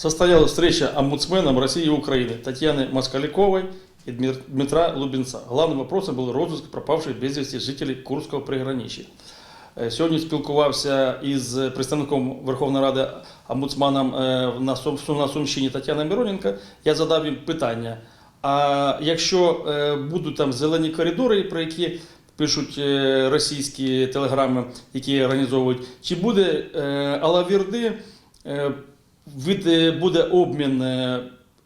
состоялась встреча омбудсменом России и Украины Татьяны Москаляковой и Дмир- Дмитра Лубенца. Главным вопросом был розыск пропавших без вести жителей Курського приграничья. Е, Сьогодні спілкувався із представником Верховної Ради омбудсманом е, на, Сум, на Сумщині Тетяна Мироненко. Я задав їм питання: а якщо е, будуть там зелені коридори, про які пишуть е, російські телеграми, які організовують, чи буде е, Алавірди, е, від, е, буде обмін е,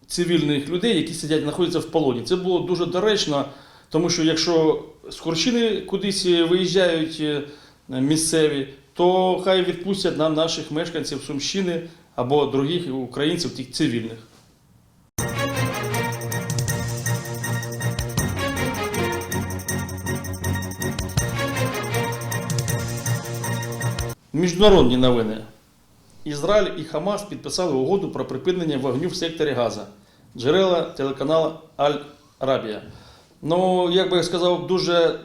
цивільних людей, які сидять, знаходяться в полоні. Це було дуже доречно, тому що якщо з Курщини кудись виїжджають е, місцеві, то хай відпустять нам наших мешканців Сумщини або других українців, тих цивільних. Міжнародні новини. Ізраїль і Хамас підписали угоду про припинення вогню в секторі Газа. Джерела телеканалу Аль-Арабія. Ну, як би я сказав, дуже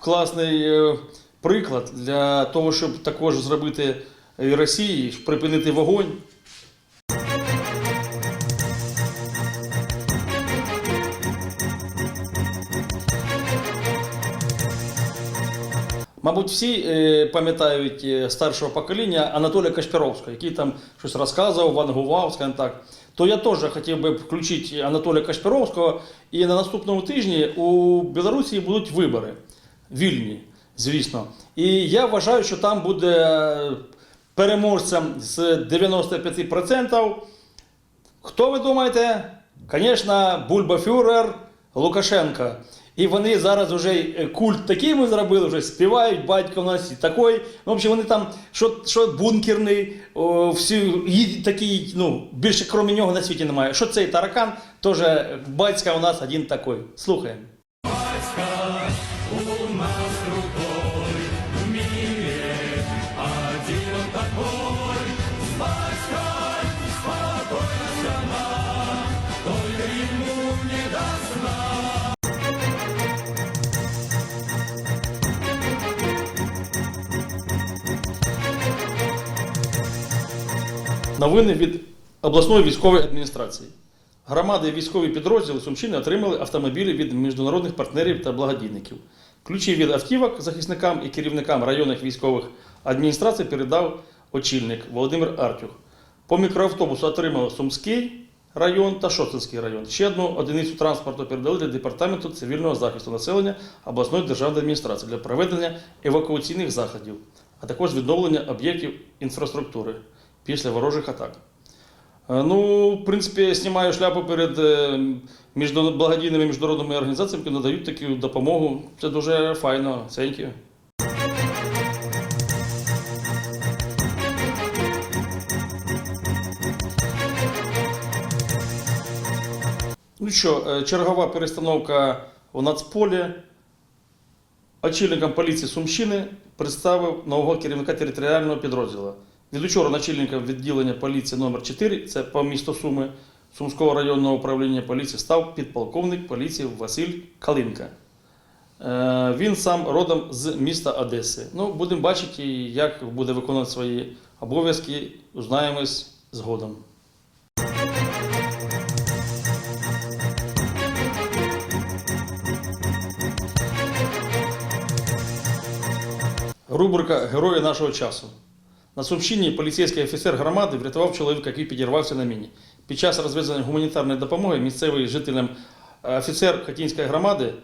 класний е, приклад для того, щоб також зробити і Росії, припинити вогонь. Мабуть, всі е, пам'ятають е, старшого покоління Анатолія Кашпіровського, який там щось розказував, вангував, скажімо так. То я теж хотів би включити Анатолія Кашпіровського. І на наступному тижні у Білорусі будуть вибори вільні, звісно. І я вважаю, що там буде переможцем з 95%. Хто ви думаєте? Звісно, Бульбафюрер Лукашенко. І вони зараз вже е, культ такий ми зробили, вже співають, батько в нас і такий. Ну, в общем, вони там, що, що бункерний, о, всі, і такий, ну, більше крім нього на світі немає. Що цей таракан, теж батька у нас один такий. Слухаємо. Новини від обласної військової адміністрації. Громади і військові підрозділи Сумщини отримали автомобілі від міжнародних партнерів та благодійників. Ключі від автівок захисникам і керівникам районних військових адміністрацій передав очільник Володимир Артюх. По мікроавтобусу отримав Сумський район та Шоцинський район. Ще одну одиницю транспорту передали для департаменту цивільного захисту населення обласної державної адміністрації для проведення евакуаційних заходів, а також відновлення об'єктів інфраструктури після ворожих атак. Е, Ну, в принципі, знімаю шляпу перед е, благодійними міжнародними організаціями, які надають таку допомогу. Це дуже файно. Thank you. Ну що, е, чергова перестановка у Нацполі. Очільником поліції Сумщини представив нового керівника територіального підрозділу. Від учора начальником відділення поліції номер 4 це по місту Суми Сумського районного управління поліції, став підполковник поліції Василь Калинка. Е, Він сам родом з міста Одеси. Ну, будемо бачити, як буде виконувати свої обов'язки, узнаємось згодом. Рубрика Герої нашого часу. На Сумщині поліцейський офіцер громади врятував чоловіка, який підірвався на міні. Під час розвезення гуманітарної допомоги місцевий жителям е, офіцер Хатінської громади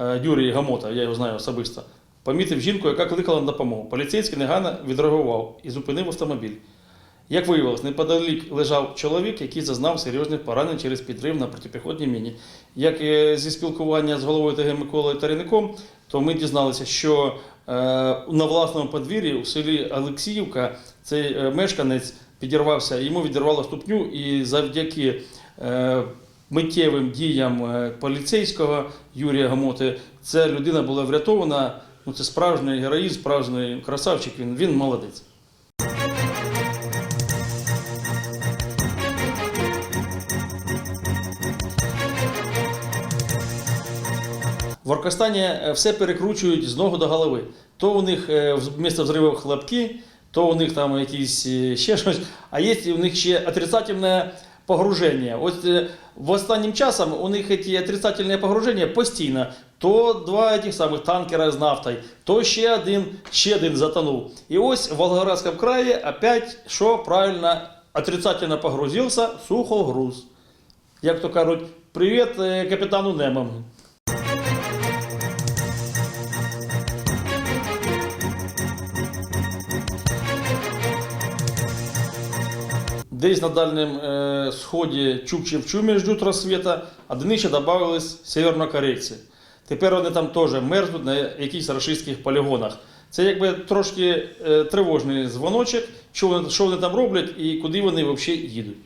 е, Юрій Гамота, я його знаю особисто, помітив жінку, яка кликала на допомогу. Поліцейський негайно відреагував і зупинив автомобіль. Як виявилось, неподалік лежав чоловік, який зазнав серйозних поранень через підрив на протипіхотній міні. Як е, зі спілкування з головою ТГ Миколою Тариником, то ми дізналися, що е, на власному подвір'ї у селі Олексіївка цей е, мешканець підірвався, йому відірвало ступню, і завдяки миттєвим діям поліцейського Юрія Гамоти ця людина була врятована. Ну, це справжній героїзм, справжній красавчик. Він, він молодець. В Оркостані е, все перекручують з ногу до голови. То у них е, вмісто взривів хлопки, то у них там якісь е, ще щось, а є у них ще отрицательне погруження. Е, в останнім часом у них ці отрицательне погруження постійно. То два тих самих танкера з нафтою, то ще один, ще один затонув. І ось в Волгоградському краї опять, що правильно, отрицательно погрузився, сухогруз. Як то кажуть, привіт капітану Немам. Десь на Дальнем э, Сході Чукчевчумі ждуть розсвіта, а до них ще севернокорейці. Тепер вони там теж мерзнуть на якихось рашистських полігонах. Це якби трошки е, тривожний дзвоночок, що вони, що вони там роблять і куди вони взагалі їдуть.